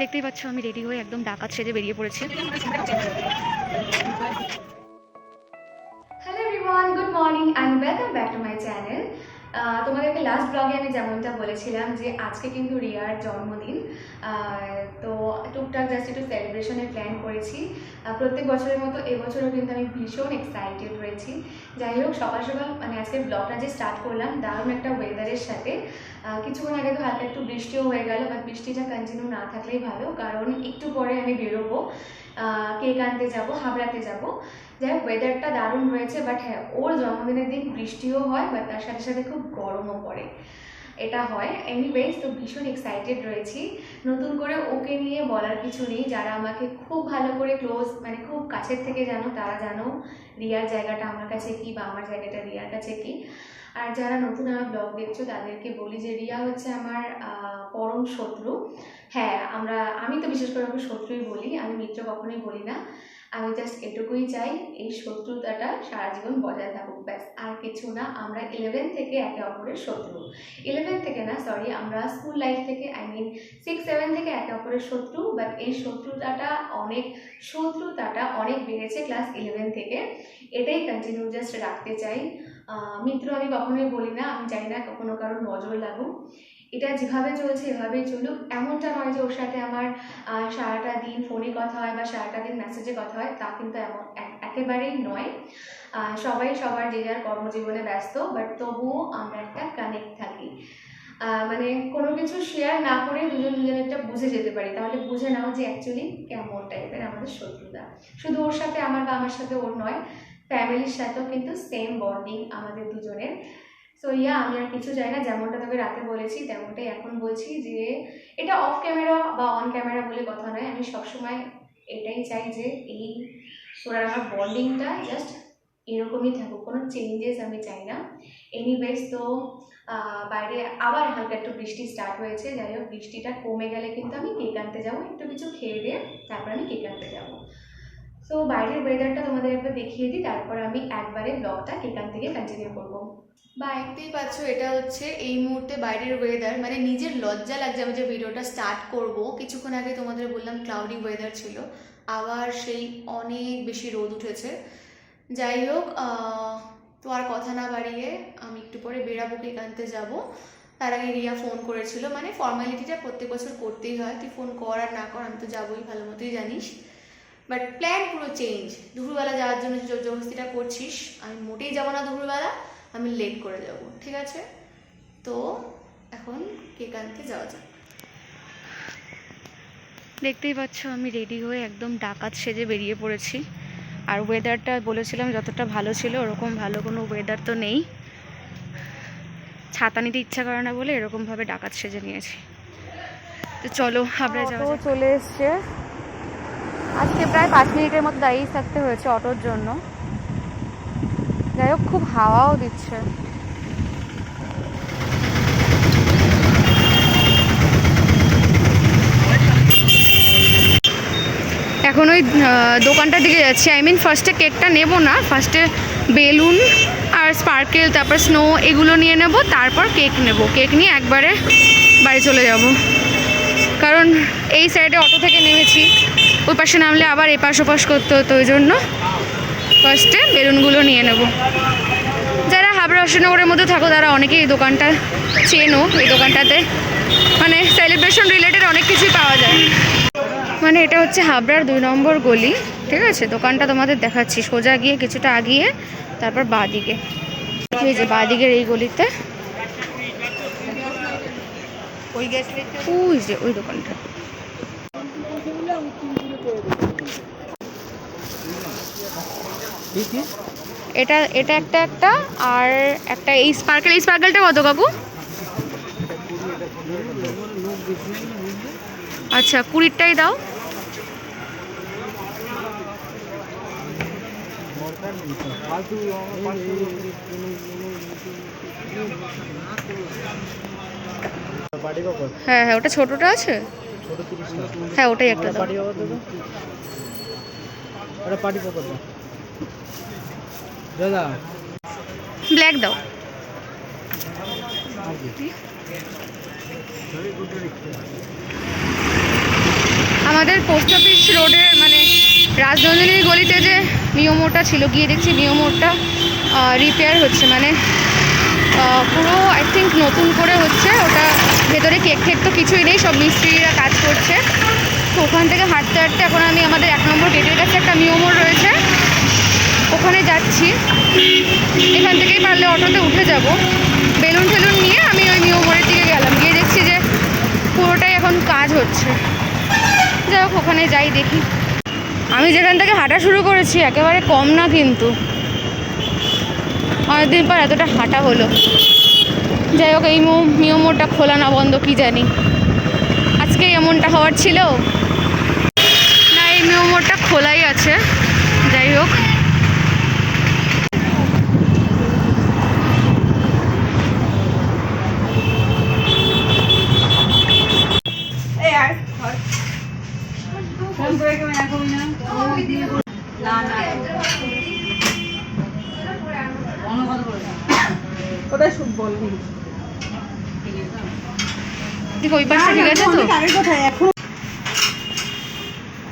দেখতেই পাচ্ছ, আমি রেডি হয়ে একদম ডাকাত সেজে বেরিয়ে পড়েছি। Hello everyone good morning and welcome back to my channel তোমাদেরকে লাস্ট ব্লগে আমি যেমনটা বলেছিলাম যে আজকে কিন্তু রিয়ার জন্মদিন। তো টুকটাক জাস্ট একটু সেলিব্রেশনের প্ল্যান করেছি। প্রত্যেক বছরের মতো এবছরও কিন্তু আমি ভীষণ এক্সাইটেড রয়েছি যাই হোক, সকাল সকাল মানে আজকের ব্লগটা যে স্টার্ট করলাম, দারুণ একটা ওয়েদারের সাথে। কিছুক্ষণ আগে তো হালকা একটু বৃষ্টিও হয়ে গেল বাট বৃষ্টিটা কন্টিনিউ না থাকলেই ভালো, কারণ একটু পরে আমি বেরোবো। কেক আনতে যাব, হাবড়াতে যাব। যাই হোক ওয়েদারটা দারুণ রয়েছে বাট হ্যাঁ ওর জন্মদিনের দিন বৃষ্টিও হয় বাট তার সাথে সাথে খুব গরমও পড়ে। এটা হয়। এনিওয়েজ তো ভীষণ এক্সাইটেড রয়েছি। নতুন করে ওকে নিয়ে বলার কিছু নেই। যারা আমাকে খুব ভালো করে ক্লোজ মানে খুব কাছের থেকে জানো, তারা জানো, রিয়ার জায়গাটা আমার কাছে কি বা আমার জায়গাটা রিয়ার কাছে কি। আর যারা নতুন আমার ব্লগ দেখছ, তাদেরকে বলি যে রিয়া হচ্ছে আমার পরম শত্রু। হ্যাঁ আমরা, আমি তো বিশেষ করে ওকে শত্রুই বলি, আমি মিত্র কখনোই বলি না। আমি জাস্ট এটুকুই চাই, এই শত্রুতাটা সারা জীবন বজায় থাকুক, ব্যাস, আর কিছু না, আমরা ইলেভেন থেকে একে অপরের শত্রু। ইলেভেন থেকে না সরি আমরা স্কুল লাইফ থেকে আই মিন সিক্স সেভেন থেকে একে অপরের শত্রু বাট এই শত্রুতাটা অনেক শত্রুতাটা অনেক বেড়েছে ক্লাস ইলেভেন থেকে। এটাই কন্টিনিউ জাস্ট রাখতে চাই। মিত্র আমি কখনোই বলি না, আমি চাই না কখনো কারোর নজর লাগুক। এটা যেভাবে চলছে, এভাবেই চলুক। এমনটা নয় যে ওর সাথে আমার সারাটা দিন ফোনে কথা হয় বা সারাটা দিন মেসেজে কথা হয়, তা কিন্তু এমন একেবারেই নয়। সবাই সবার যে যার কর্মজীবনে ব্যস্ত বাট তবুও আমরা একটা কানেক্ট থাকি। মানে কোনো কিছু শেয়ার না করে দুজন দুজনেরটা বুঝে যেতে পারি। তাহলে বুঝে নাও যে অ্যাকচুয়ালি কেমন টাইপের আমাদের শত্রুতা। শুধু ওর সাথে আমার বা আমার সাথে ওর নয় ফ্যামিলির সাথেও কিন্তু সেম বন্ডিং আমাদের দুজনের। সো ইয়া আমি আর কিছু চাই না, যেমনটা তোকে রাতে বলেছি, তেমনটাই এখন বলছি যে এটা অফ ক্যামেরা বা অন ক্যামেরা বলে কথা নয়। আমি সবসময় এটাই চাই যে এই তোরা আমার বন্ডিংটা জাস্ট এরকমই থাকুক, কোনো চেঞ্জেস আমি চাই না। এনিওয়েজ তো বাইরে আবার হালকা একটু বৃষ্টি স্টার্ট হয়েছে, যাই হোক, বৃষ্টিটা কমে গেলে কিন্তু আমি কেক আনতে যাব, একটু কিছু খেয়ে দিয়ে তারপর আমি কেক আনতে যাব। সো বাইরের ওয়েদারটা তোমাদের একবার দেখিয়ে দিই, তারপর আমি একবারে ব্লগটা আনতে গিয়ে কন্টিনিউ করব। বা দেখতেই পাচ্ছ, এটা হচ্ছে এই মুহূর্তে বাইরের ওয়েদার মানে নিজের লজ্জা লাগছে আমি যে ভিডিওটা স্টার্ট করব। কিছুক্ষণ আগে তোমাদের বললাম ক্লাউডি ওয়েদার ছিল, আবার সেই অনেক বেশি রোদ উঠেছে। যাই হোক তো আর কথা না বাড়িয়ে আমি একটু পরে বেরাবো কেক আনতে যাব। তার আগে রিয়া ফোন করেছিল মানে ফর্মালিটিটা প্রত্যেক বছর করতেই হয়, তুই ফোন কর আর না কর, আমি তো যাবোই, ভালো মতোই জানিস। বাট প্ল্যান পুরো চেঞ্জ দুপুরবেলা যাওয়ার জন্য জবরদস্তিটা করছিস আমি মোটেই যাব না দুপুরবেলা আমি লেট করে যাব ঠিক আছে? তো এখন কেক আনতে যাওয়া যাক। দেখতেই পাচ্ছ আমি রেডি হয়ে একদম ডাকাত সেজে বেরিয়ে পড়েছি। আর ওয়েদারটা বলেছিলাম যতটা ভালো ছিল ওরকম ভালো কোনো ওয়েদার তো নেই। ছাতা নিতে ইচ্ছা করে না বলে এরকমভাবে ডাকাত সেজে নিয়েছি। তো চলো আমরা যাওয়া চলে এসছে। আজকে প্রায় পাঁচ মিনিটের মতো দাঁড়িয়ে থাকতে হয়েছে অটোর জন্য। যাই হোক, খুব হাওয়াও দিচ্ছে। এখন ওই দোকানটার দিকে যাচ্ছি। আই মিন ফার্স্টে কেকটা নেব না। ফার্স্টে বেলুন আর স্পার্কেল তারপর স্নো এগুলো নিয়ে নেব, তারপর কেক নেব। কেক নিয়ে একবারে বাড়ি চলে যাব। কারণ এই সাইডে অটো থেকে নেমেছি। ওই পাশে নামলে আবার এপাশ ওপাশ করতে হতো, ওই জন্য ফার্স্টে বেলুনগুলো নিয়ে নেব। যারা হাবড়া অশোকনগরের মধ্যে থাকো, তারা অনেকেই এই দোকানটা চেনো, এই দোকানটাতে। মানে সেলিব্রেশন রিলেটেড অনেক কিছুই পাওয়া যায়। মানে এটা হচ্ছে হাবড়ার দুই নম্বর গলি, ঠিক আছে? দোকানটা তোমাদের দেখাচ্ছি। সোজা গিয়ে কিছুটা আগিয়ে, তারপর বাঁদিকে এই যে বাঁদিকের এই গলিতে ওই যে ওই দোকানটা। এটা এটা একটা একটা আর একটা এই স্পার্কেল এই স্পার্কেলটা কত কাকু আচ্ছা কুড়িরটাই দাও। পাপড় হ্যাঁ হ্যাঁ ওটা ছোটটা আছে? হ্যাঁ ওটাই একটা দাও ব্ল্যাক দাও। আমাদের পোস্ট অফিস রোডের মানে রাজনন্দিনীর গলিতে যে মিওমোড়টা ছিল, গিয়ে দেখছি মিওমোড়টা রিপেয়ার হচ্ছে মানে পুরো আই থিঙ্ক নতুন করে হচ্ছে, ওটা ভেতরে কেক ঠেক তো কিছুই নেই, সব মিস্ত্রিরা কাজ করছে। তো ওখান থেকে হাঁটতে হাঁটতে এখন আমি আমাদের এক নম্বর গেটের কাছে একটা মিওমোড় রয়েছে। ওখানে যাচ্ছি। এখান থেকেই পারলে অটোতে উঠে যাব। বেলুন টেলুন নিয়ে আমি ওই মিওমোড়ের দিকে গেলাম। গিয়ে দেখছি যে পুরোটাই এখন কাজ হচ্ছে। যাই হোক, ওখানে যাই দেখি। আমি যেখান থেকে হাঁটা শুরু করেছি, একেবারে কম না কিন্তু। অনেকদিন পর এতটা হাঁটা হলো। যাই হোক, এই মিও মোড়টা খোলা না বন্ধ, কি জানি। আজকে এমনটা হওয়ার ছিল। না, এই মিওমোড়টা খোলাই আছে। যাই হোক। শুভ বলবি ঠিক ওই পাশে ঠিক আছে তো? আগে কোথায়? এখন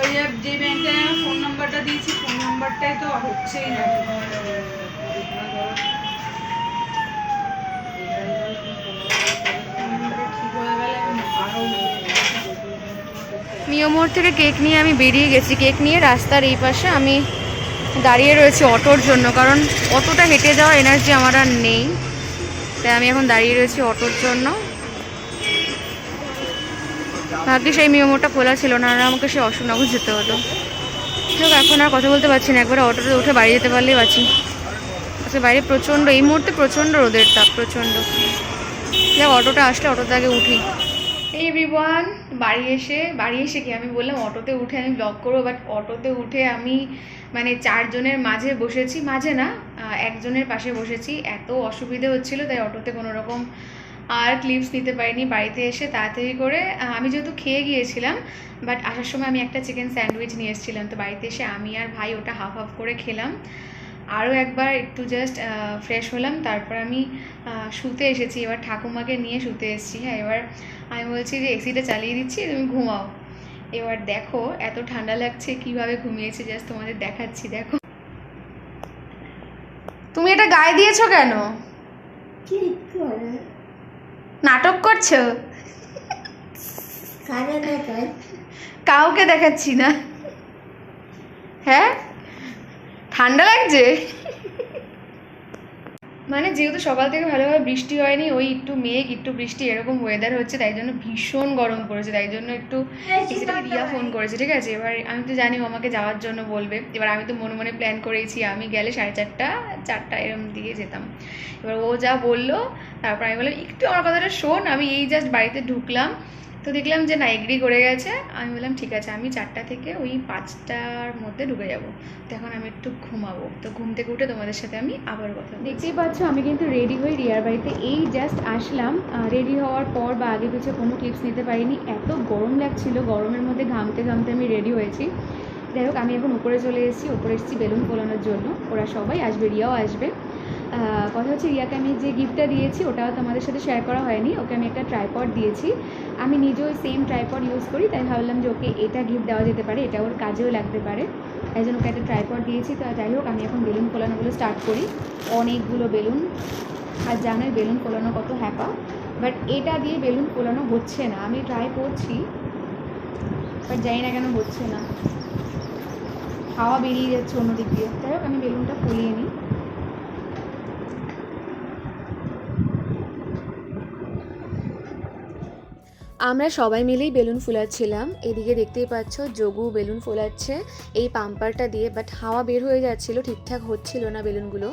ওই যে যে ব্যাংকে ফোন নাম্বারটা দিয়েছি ফোন নাম্বারটাই তো হচ্ছেই না। মিয়োমোড় থেকে কেক নিয়ে আমি বেরিয়ে গেছি। কেক নিয়ে রাস্তার এই পাশে আমি দাঁড়িয়ে রয়েছি অটোর জন্য কারণ অটোটা হেঁটে যাওয়া এনার্জি আমার আর নেই। তাই আমি এখন দাঁড়িয়ে রয়েছি অটোর জন্য। ভাগ্যে সেই মিয়োমোড়টা খোলা ছিল না আমাকে সে অশোকনগর যেতে হতো হোক এখন আর কথা বলতে পারছি না, একবার অটোতে উঠে বাড়ি যেতে পারলেই পাচ্ছি আচ্ছা বাইরে প্রচণ্ড, এই মুহূর্তে প্রচণ্ড রোদের তাপ, প্রচণ্ড। যাক, অটোটা আসলে অটোতে আগে উঠি। এই এভরিওয়ান বাড়ি এসে বাড়ি এসে কি আমি বললাম, অটোতে উঠে আমি ব্লগ করব বাট অটোতে উঠে আমি মানে চারজনের মাঝে বসেছি, মাঝে না একজনের পাশে বসেছি। এত অসুবিধে হচ্ছিল, তাই অটোতে কোনো রকম আর ক্লিপস নিতে পারিনি বাড়িতে এসে তাড়াতাড়ি করে। আমি যেহেতু খেয়ে গিয়েছিলাম বাট আসার সময় আমি একটা চিকেন স্যান্ডউইচ নিয়ে এসেছিলাম। তো বাড়িতে এসে আমি আর ভাই ওটা হাফ হাফ করে খেলাম। আরও একবার একটু জাস্ট ফ্রেশ হলাম, তারপর আমি শুতে এসেছি। এবার ঠাকুমাকে নিয়ে শুতে এসেছি। হ্যাঁ এবার আমি বলছি যে এসিটা চালিয়ে দিচ্ছি তুমি ঘুমাও। এবার দেখো এত ঠান্ডা লাগছে কীভাবে ঘুমিয়েছি জাস্ট তোমাদের দেখাচ্ছি দেখো। তুমি এটা গায়ে দিয়েছ কেন? নাটক করছ? কাউকে দেখাচ্ছি না। হ্যাঁ? ঠান্ডা লাগছে? মানে যেহেতু সকাল থেকে ভালোভাবে বৃষ্টি হয়নি ওই একটু মেঘ একটু বৃষ্টি এরকম ওয়েদার হচ্ছে তাই জন্য ভীষণ গরম পড়েছে তাই জন্য একটু রিয়া ফোন করেছে ঠিক আছে? এবার আমি তো জানি ও আমাকে যাওয়ার জন্য বলবে। এবার আমি তো মনে মনে প্ল্যান করেছি আমি গেলে সাড়ে চারটা চারটা এরম দিয়ে যেতাম। এবার ও যা বলল তারপর আমি বললাম একটু আমার কথাটা শোন আমি এই জাস্ট বাড়িতে ঢুকলাম। তো দেখলাম যে না এগ্রি করে গেছে। আমি বললাম, ঠিক আছে, আমি চারটা থেকে ওই পাঁচটার মধ্যে ঢুকে যাব। তো এখন আমি একটু ঘুমাবো। তো ঘুম থেকে উঠে তোমাদের সাথে আমি আবার কথা। দেখতেই পাচ্ছ, আমি কিন্তু রেডি হয়ে রিয়ার বাড়িতে এই জাস্ট আসলাম। রেডি হওয়ার পর বা আগে পিছিয়ে কোনো টিপস নিতে পারিনি। এত গরম লাগছিল, গরমের মধ্যে ঘামতে ঘামতে আমি রেডি হয়েছি। যাই হোক, আমি এখন উপরে চলে এসেছি। উপরে এসেছি বেলুন ফোলানোর জন্য। ওরা সবাই আসবে, রিয়াও আসবে। কথা হচ্ছে রিয়াকে আমি যে গিফটটা দিয়েছি ওটাও তোমাদের সাথে শেয়ার করা হয়নি, ওকে আমি একটা ট্রাইপড দিয়েছি। আমি নিজেও সেম ট্রাইপড ইউজ করি, তাই ভাবলাম যে ওকে এটা গিফট দেওয়া যেতে পারে, এটা ওর কাজেও লাগতে পারে। তাই জন্য ওকে একটা ট্রাইপড দিয়েছি। তো যাই হোক, আমি এখন বেলুন ফোলানোগুলো স্টার্ট করি। অনেকগুলো বেলুন, আর জানোই বেলুন ফোলানো কত হ্যাপা। বাট এটা দিয়ে বেলুন ফোলানো হচ্ছে না। আমি ট্রাই করছি বাট জানি না কেন হচ্ছে না। হাওয়া বেরিয়ে যাচ্ছে অন্যদিক দিয়ে। যাই হোক, আমি বেলুনটা ফুলিয়ে নিই। আমরা সবাই মিলেই বেলুন ফুলাচ্ছিলাম। এদিকে দেখতেই পাচ্ছ, যোগু বেলুন ফোলাচ্ছে। এই পাম্পারটা দিয়ে বাট হাওয়া বের হয়ে যাচ্ছিল, ঠিকঠাক হচ্ছিল না বেলুনগুলো।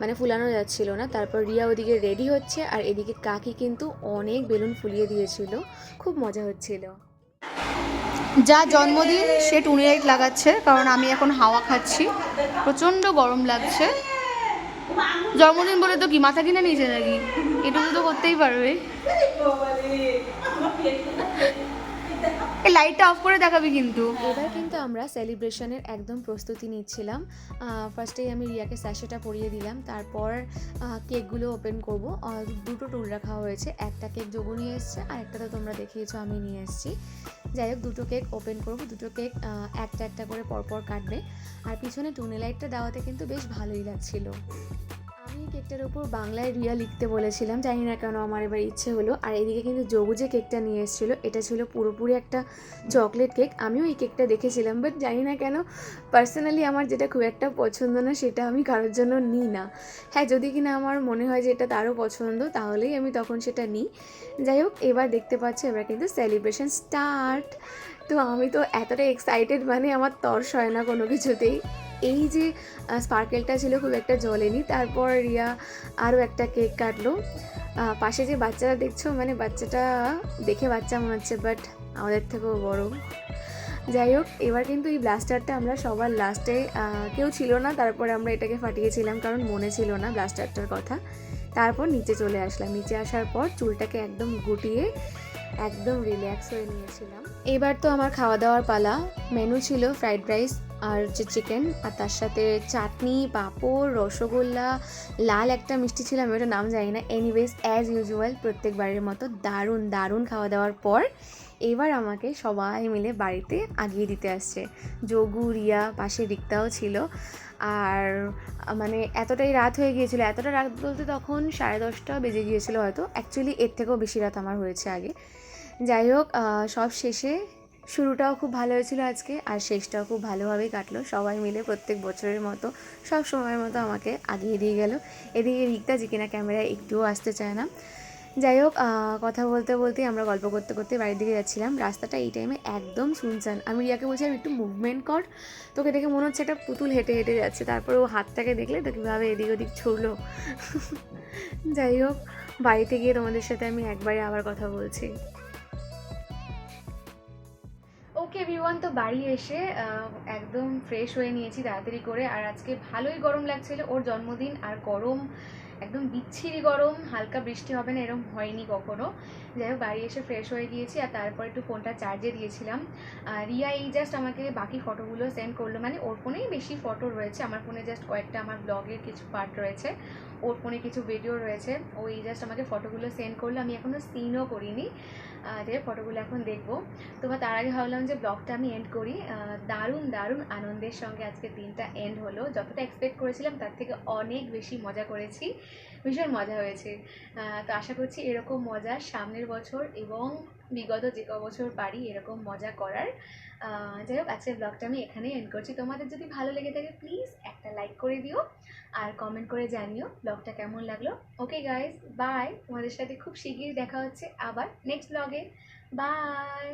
মানে ফুলানো যাচ্ছিল না। তারপর রিয়া ওদিকে রেডি হচ্ছে, আর এদিকে কাকি কিন্তু অনেক বেলুন ফুলিয়ে দিয়েছিল। খুব মজা হচ্ছিল। যা জন্মদিন, সে টুনি লাইট লাগাচ্ছে, কারণ আমি এখন হাওয়া খাচ্ছি। প্রচণ্ড গরম লাগছে। জন্মদিন বলে তো কি? মাথা কিনে নিয়েছে নাকি? এটুকু তো করতেই পারবে। লাইটটা অফ করে দেখাবি কিন্তু। এবার কিন্তু আমরা সেলিব্রেশনের একদম প্রস্তুতি নিচ্ছিলাম। ফার্স্টেই আমি রিয়াকে স্যাশেটা পরিয়ে দিলাম। তারপর কেকগুলো ওপেন করব। দুটো টুল রাখা হয়েছে। একটা কেক যোগু নিয়ে এসছে, আর একটা তো তোমরা দেখিয়েছো, আমি নিয়ে এসেছি। যাই হোক, দুটো কেক ওপেন করব। দুটো কেক একটা একটা করে পরপর কাটবে। আর পিছনে টুনি লাইটটা দেওয়াতে কিন্তু বেশ ভালোই লাগছিল। আমি কেকটার উপর বাংলায় রিয়া লিখতে বলেছিলাম, জানি না কেন আমার এবার ইচ্ছে হলো। আর এদিকে কিন্তু যোগু যে কেকটা নিয়ে এসেছিল, এটা ছিল পুরোপুরি একটা চকলেট কেক। আমিও এই কেকটা দেখেছিলাম বাট জানি না কেন পার্সোনালি আমার যেটা খুব একটা পছন্দ না, সেটা আমি কারোর জন্য নিই না। হ্যাঁ যদি কিনা আমার মনে হয় যে এটা তারও পছন্দ, তাহলেই আমি তখন সেটা নিই। যাই হোক, এবার দেখতে পাচ্ছি এবার কিন্তু সেলিব্রেশন স্টার্ট তো আমি তো এতটা এক্সাইটেড মানে আমার তর্স হয় না কোনো কিছুতেই। এই যে স্পার্কেলটা ছিল খুব একটা জ্বলেনি। তারপর রিয়া আরও একটা কেক কাটলো। পাশে যে বাচ্চারা দেখছ মানে বাচ্চাটা দেখে বাচ্চা মনে হচ্ছে বাট আমাদের থেকেও বড়। যাই হোক, এবার কিন্তু এই ব্লাস্টারটা আমরা সবার লাস্টে কেউ ছিল না, তারপরে আমরা এটাকে ফাটিয়েছিলাম, কারণ মনে ছিল না ব্লাস্টারটার কথা। তারপর নিচে চলে আসলাম। নিচে আসার পর চুলটাকে একদম গুটিয়ে একদম রিল্যাক্স হয়ে নিয়েছিলাম। এবার তো আমার খাওয়া দাওয়ার পালা। মেনু ছিল ফ্রাইড রাইস আর যে চিকেন আর তার সাথে চাটনি, পাঁপড়, রসগোল্লা, লাল একটা মিষ্টি ছিল, আমি ওটা নাম জানি না। এনিওয়েজ অ্যাজ ইউজুয়াল প্রত্যেকবারের মতো দারুণ দারুণ খাওয়া দাওয়ার পর এবার আমাকে সবাই মিলে বাড়িতে আগিয়ে দিতে আসছে। যোগু, রিয়া, পাশে রিক্তাও ছিল। আর মানে এতটাই রাত হয়ে গিয়েছিল। এতটা রাত বলতে তখন সাড়ে দশটা বেজে গিয়েছিল হয়তো। অ্যাকচুয়ালি এর থেকেও বেশি রাত আমার হয়েছে আগে। যাই হোক সব শেষে শুরুটাও খুব ভালো হয়েছিল আজকে। আর শেষটাও খুব ভালোভাবেই কাটলো। সবাই মিলে প্রত্যেক বছরের মতো, সব সময়ের মতো আমাকে আগিয়ে দিয়ে গেল। এদিকে রিক্তা যে কিনা ক্যামেরায় একটুও আসতে চায় না। যাই হোক কথা বলতে বলতে আমরা গল্প করতে করতে বাড়ির দিকে যাচ্ছিলাম। রাস্তাটা এই টাইমে একদম শুনছান আমি রিয়াকে বলছিলাম একটু মুভমেন্ট কর। তোকে দেখে মনে হচ্ছে একটা পুতুল হেঁটে হেঁটে যাচ্ছে। তারপর ও হাতটাকে দেখলে তো কীভাবে এদিক ওদিক ছুড়লো। যাই হোক, বাড়িতে গিয়ে তোমাদের সাথে আমি একবারে আবার কথা বলছি। ওকে ভিওয়ান তো বাড়ি এসে একদম ফ্রেশ হয়ে নিয়েছি তাড়াতাড়ি করে। আর আজকে ভালোই গরম লাগছিল। ওর জন্মদিন আর গরম একদম বিচ্ছিরি গরম, হালকা বৃষ্টি হবে না, এরকম হয়নি কখনো। যাই হোক, বাড়ি এসে ফ্রেশ হয়ে গিয়েছি আর তারপর একটু ফোনটা চার্জে দিয়েছিলাম। রিয়া এই জাস্ট আমাকে বাকি ফটোগুলো সেন্ড করল। মানে ওর ফোনেই বেশি ফটো রয়েছে। আমার ফোনে জাস্ট কয়েকটা আমার ব্লগের কিছু পার্ট রয়েছে। ওর ফোনে কিছু ভিডিও রয়েছে। ও এই জাস্ট আমাকে ফটোগুলো সেন্ড করল। আমি এখনও সিনও করিনি। যে ফটোগুলো এখন দেখব। তোমার তার আগে ভাবলাম যে ব্লগটা আমি এন্ড করি। দারুণ দারুণ আনন্দের সঙ্গে আজকে দিনটা এন্ড হলো। যতটা এক্সপেক্ট করেছিলাম, তার থেকে অনেক বেশি মজা করেছি। ভীষণ মজা হয়েছে। তো আশা করছি এরকম মজা সামনের বছর এবং বিগত যে ক বছর পারি এরকম মজা করার। যাই হোক, আজকের ব্লগটা আমি এখানেই এন্ড করছি। তোমাদের যদি ভালো লেগে থাকে প্লিজ একটা লাইক করে দিও আর কমেন্ট করে জানিও ব্লগটা কেমন লাগল। ওকে গাইজ বাই তোমাদের সাথে খুব শিগগিরই দেখা হচ্ছে আবার নেক্সট ব্লগে বাই